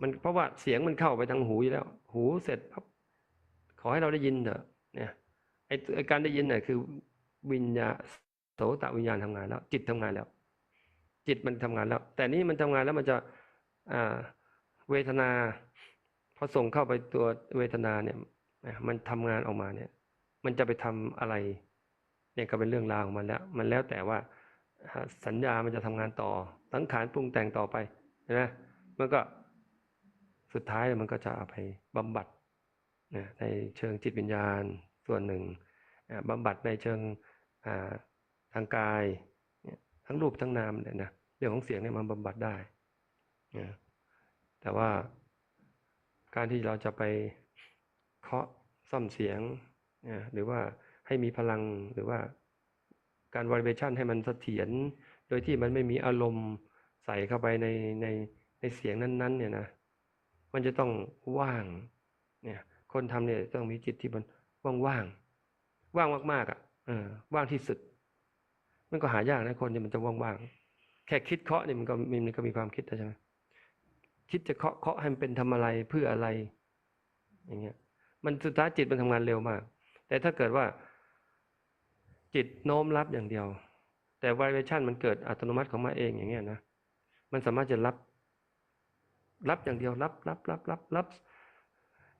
มันเพราะว่าเสียงมันเข้าไปทางหูอยู่แล้ว หูเสร็จปั๊บขอให้เราได้ยินเถอะเนี่ยไอ้ไอการได้ยินเนี่ยคือวิญญาโสตวิญญาณทำงานแล้ว จิตทำงานแล้ว จิตมันทำงานแล้ว แต่นี้มันทำงานแล้วมันจะอ่าเวทนาพอส่งเข้าไปตัวเวทนาเนี่ยมันทำงานออกมาเนี่ย มันจะไปทำอะไร เนี่ยก็เป็นเรื่องราวของมันแล้ว มันแล้วแต่ว่าอ่าสัญญามันจะทำงานต่อสังขารปรุงแต่งต่อไปนะมันก็ สุดท้ายมันก็จะเอาไปบำบัดนะในเชิงจิตวิญญาณส่วนหนึ่งอ่าบำบัดในเชิงทางกายทั้งรูปทั้งนามเนี่ยนะเรื่องของเสียงเนี่ยมันบำบัดได้นะแต่ว่าการที่เราจะไปเคาะซ่อมเสียงนะหรือว่าให้มีพลังหรือว่าการ vibration ให้มันเสถียรโดยที่มันไม่มีอารมณ์ใส่เข้าไปในในในเสียงนั้น ๆ เนี่ยนะ มันจะต้องว่าง เนี่ย คนทำเนี่ยต้องมีจิตที่มันว่างๆ ว่างมากๆอะเออว่างที่สุด มันก็หายากนะคนเนี่ยมันจะว่างๆ แค่คิดเคาะเนี่ยมันก็มันก็มีความคิดใช่ไหมคิดจะเคาะเคาะให้มันเป็นทำอะไรเพื่ออะไร อย่างเงี้ย มันสุดท้ายจิตมันทำงานเร็วมาก แต่ถ้าเกิดว่า จิตโน้มรับอย่างเดียว แต่ vibration มันเกิดอัตโนมัติของมันเองอย่างเงี้ยนะ มันสามารถจะรับ รับอย่างเดียวรับรับรับรับรับ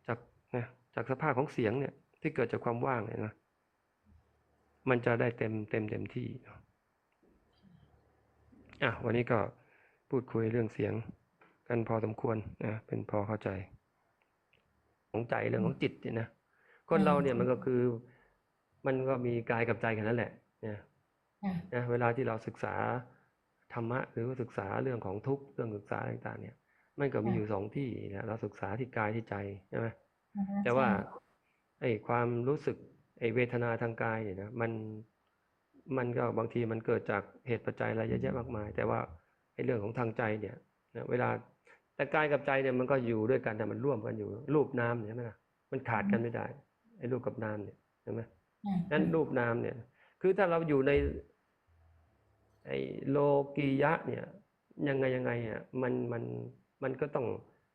จากนะจากสภาพของเสียงเนี่ย ที่เกิดจากความว่างเนี่ยนะมันจะได้เต็มเต็มเต็มที่เนาะอะวันนี้ก็พูดคุยเรื่องเสียงกันพอสมควรนะเป็นพอเข้าใจ ของใจเรื่องของจิตเนี่ยนะคนเราเนี่ยมันก็คือ มันก็มีกายกับใจกันนั่นแหละเนี่ยค่ะนะเวลาที่เราศึกษาธรรมะหรือว่าศึกษาเรื่องของทุกข์เรื่องศึกษาอะไรต่างๆเนี่ย มันก็มีอยู่สองที่นะเราศึกษาที่กายที่ใจใช่ไหมอ่าฮะแต่ว่าใช่ไอ้ความรู้สึกไอ้เวทนาทางกายเนี่ยนะมันมันก็บางทีมันเกิดจากเหตุปัจจัยอะไรเยอะแยะมากมาย แต่ว่าไอ้เรื่องของทางใจเนี่ยนะเวลาแต่กายกับใจเนี่ยมันก็อยู่ด้วยกันแต่มันร่วมกันอยู่ รูปนามเนี่ยใช่ไหมล่ะมันขาดกันไม่ได้ไอ้รูปกับนามเนี่ยใช่ไหมอ่านั้นรูปนามเนี่ย คือถ้าเราอยู่ใน ไอ้โลกียะเนี่ย ยังไงยังไงอะมันมัน มันก็ต้อง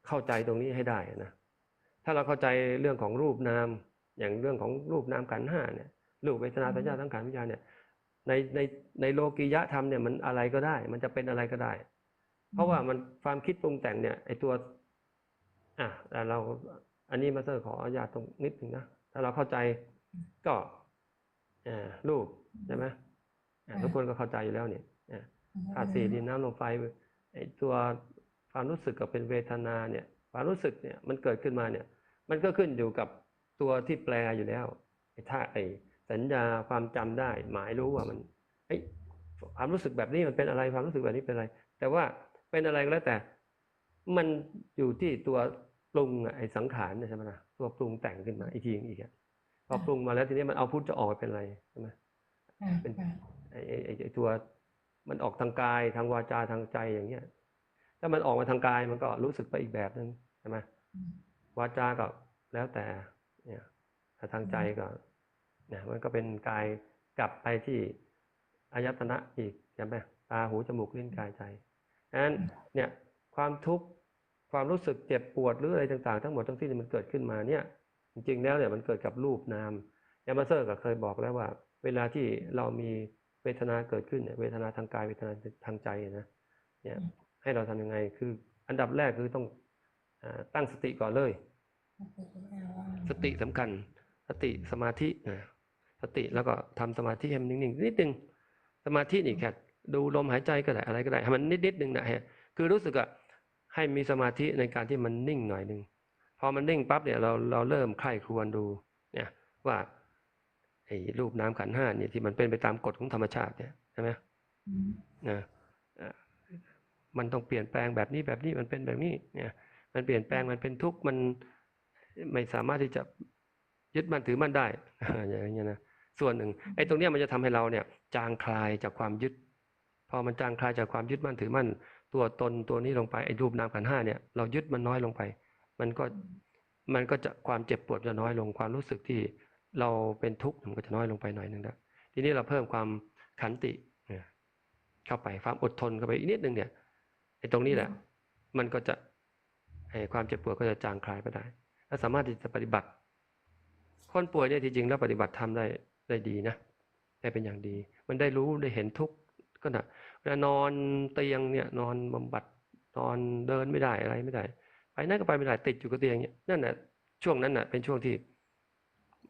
เข้าใจตรงนี้ให้ได้นะ ถ้าเราเข้าใจเรื่องของรูปนาม อย่างเรื่องของรูปนามขันห้าเนี่ย รูปเวทนาสัญญาสังขารวิญญาณเนี่ย ในในในโลกียะธรรมเนี่ยมันอะไรก็ได้ มันจะเป็นอะไรก็ได้ เพราะว่ามันความคิดปรุงแต่งเนี่ยไอตัว อะแต่เราอันนี้มาสเตอร์ขออนุญาตตรงนิดหนึ่งนะ ถ้าเราเข้าใจก็อ่ารูปใช่ไหมทุกคนก็เข้าใจอยู่แล้วเนี่ยธาตุสี่ดินน้ำลมไฟไอตัว ความรู้สึกกับเป็นเวทนาเนี่ยความรู้สึกเนี่ยมันเกิดขึ้นมาเนี่ยมันก็ขึ้นอยู่กับตัวที่แปลอยู่แล้วไอ้ท่าไอ้สัญญาความจำได้ หมายรู้ว่ามันไอ้ยความรู้สึกแบบนี้มันเป็นอะไรความรู้สึกแบบนี้เป็นอะไร แต่ว่าเป็นอะไรก็แล้วแต่ มันอยู่ที่ตัวปรุงอะไอ้สังขารเนี่ยใช่ไหมล่ะตัวปรุงแต่งขึ้นมาอีกทีอีกอะพอปรุงมาแล้วทีนี้มันเอาพุทธจะออกมาเป็นอะไรใช่ไหมอ่าเป็นค่ะไอ้ไอ้ไอ้ไอ้ตัวมันออกทางกายทางวาจาทางใจอย่างเงี้ย ถ้ามันออกมาทางกายมันก็รู้สึกไปอีกแบบนึงใช่ไหมอืมวาจาก็แล้วแต่เนี่ยถ้าทางใจก็เนี่ยมันก็เป็นกายกลับไปที่อายตนะอีกใช่ไหมตาหูจมูกลิ้นกายใจนั้นเนี่ยความทุกข์ความรู้สึกเจ็บปวดหรืออะไรต่างๆ ทั้งหมดทั้งสิ้นมันเกิดขึ้นมาเนี่ยจริงๆแล้วเนี่ยมันเกิดกับรูปนามยามาเซอร์ก็เคยบอกแล้วว่า เวลาที่เรามีเวทนาเกิดขึ้นเนี่ยเวทนาทางกายเวทนาทางใจนะเนี่ย ให้เราทำยังไง คืออันดับแรกคือต้องอาตั้งสติก่อนเลย สติสำคัญ สติสมาธิอ่าสติแล้วก็ทำสมาธิให้มันนิ่งๆนิดนึงสมาธินี่แค่ดูลมหายใจก็ได้อะไรก็ได้ให้มันนิดๆนึงนะฮะคือรู้สึกอะให้มีสมาธิในการที่มันนิ่งหน่อยหนึ่งพอมันนิ่งปั๊บเนี่ยเราเราเริ่มใคร่ครวญดูเนี่ยว่าไอ้รูปน้ำขันธ์ห้าเนี่ยที่มันเป็นไปตามกฎของธรรมชาติเนี่ยใช่ไหมอืมนะอะ มันต้องเปลี่ยนแปลงแบบนี้แบบนี้มันเป็นแบบนี้เนี่ยมันเปลี่ยนแปลงมันเป็นทุกข์มันไม่สามารถที่จะยึดมั่นถือมั่นได้อย่างเงี้ยนะส่วนหนึ่งไอ้ตรงเนี้ยมันจะทำให้เราเนี่ย จางคลายจากความยึด พอมันจางคลายจากความยึดมั่นถือมั่นตัวตนตัวนี้ลงไปไอ้รูปนามขันธ์ห้าเนี่ยเรายึดมันน้อยลงไป มันก็มันก็จะความเจ็บปวดจะน้อยลงความรู้สึกที่เราเป็นทุกข์มันก็จะน้อยลงไปหน่อยหนึ่งแล้วทีนี้เราเพิ่มความขันติเนี่ยเข้าไปความอดทนเข้าไปอีกนิดนึงเนี่ย ไอ้ตรงนี้แหละ มันก็จะไอ้ความเจ็บปวดก็จะจางคลายไปได้ และสามารถที่จะปฏิบัติ คนป่วยเนี่ยที่จริงแล้วปฏิบัติทำได้ได้ดีนะได้เป็นอย่างดี มันได้รู้ได้เห็นทุกข์ก็นะเวลานอนเตียงเนี่ย นอนบำบัดนอนเดินไม่ได้อะไรไม่ได้ไปไหนั่นก็ไปไม่ได้ติดอยู่กับเตียงเนี่ยนั่นแหละช่วงนั้นน่ะ เป็นช่วงที่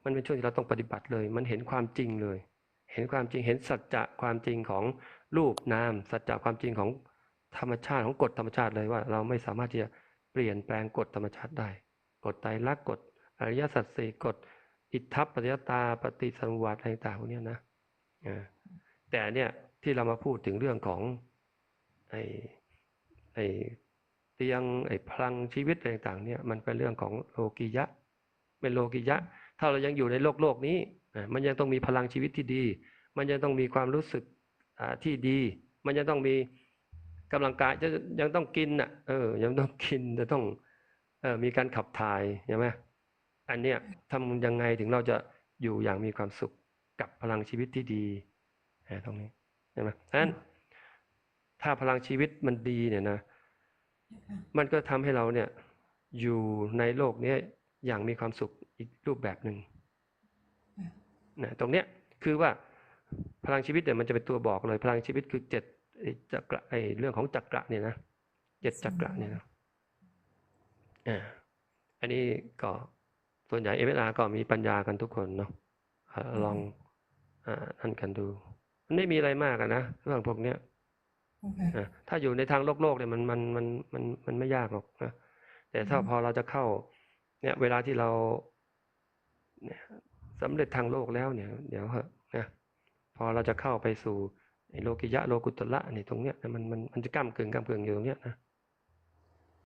มันเป็นช่วงที่เราต้องปฏิบัติเลย มันเห็นความจริงเลย เห็นความจริงเห็นสัจจะความจริงของรูปนาม สัจจะความจริงของ ธรรมชาติของกฎธรรมชาติเลยว่า เราไม่สามารถที่จะเปลี่ยนแปลงกฎธรรมชาติได้ กฎไตรลักษณ์กฎอริยสัจสี่กฎอิทธัปปัจจยตาปฏิสัมวัตอะไรต่างๆพวกเนี้ยนะแต่เนี่ยที่เรามาพูดถึงเรื่องของไอ้ไอ้เตียงไอ้พลังชีวิตอะไรต่างๆเนี่ยมันเป็นเรื่องของโลกิยะ เป็นโลกิยะ ถ้าเรายังอยู่ในโลกโลกนี้มันยังต้องมีพลังชีวิตที่ดี มันยังต้องมีความรู้สึกอ่าที่ดี มันยังต้องมี กำลังกายจะยังต้องกินอะเออ ยังต้องกินจะต้องเออมีการขับถ่ายใช่ไหมอันเนี้ยทำยังไงถึงเราจะอยู่อย่างมีความสุขกับพลังชีวิตที่ดีอ่าตรงนี้ใช่ไหมฉะนั้นถ้าพลังชีวิตมันดีเนี่ยนะ มันก็ทำให้เราเนี่ยอยู่ในโลกเนี้ยอย่างมีความสุขอีกรูปแบบหนึ่งนะตรงเนี้ยคือว่าพลังชีวิตเนี่ยมันจะเป็นตัวบอกเลย พลังชีวิตคือเจ็ดไอ้ จักระไอ้เรื่องของจักระเนี่ยนะเจ็ดจักระเนี่ยนะอ่าอันนี้ก็ส่วนใหญ่เอเอก็มีปัญญากันทุกคนเนาะอ่าลองอ่านั่นกันดู มันไม่มีอะไรมากอะนะเรื่องพวกเนี้ยนะถ้าอยู่ในทางโลกโลกเนี่ยมันมันมันมันมันไม่ยากหรอกนะแต่ถ้าอืมพอเราจะเข้า เนี่ย เวลาที่เราเนี่ยสำเร็จทางโลกแล้วเนี่ย เดี๋ยวเหอะนะพอเราจะเข้าไปสู่ไอ้ โลกิยะโลกุตละนี่ตรงเนี้ยมันมันมันจะก้ามกึ่งก้ามกึ่งอยู่ตรงเนี้ยนะ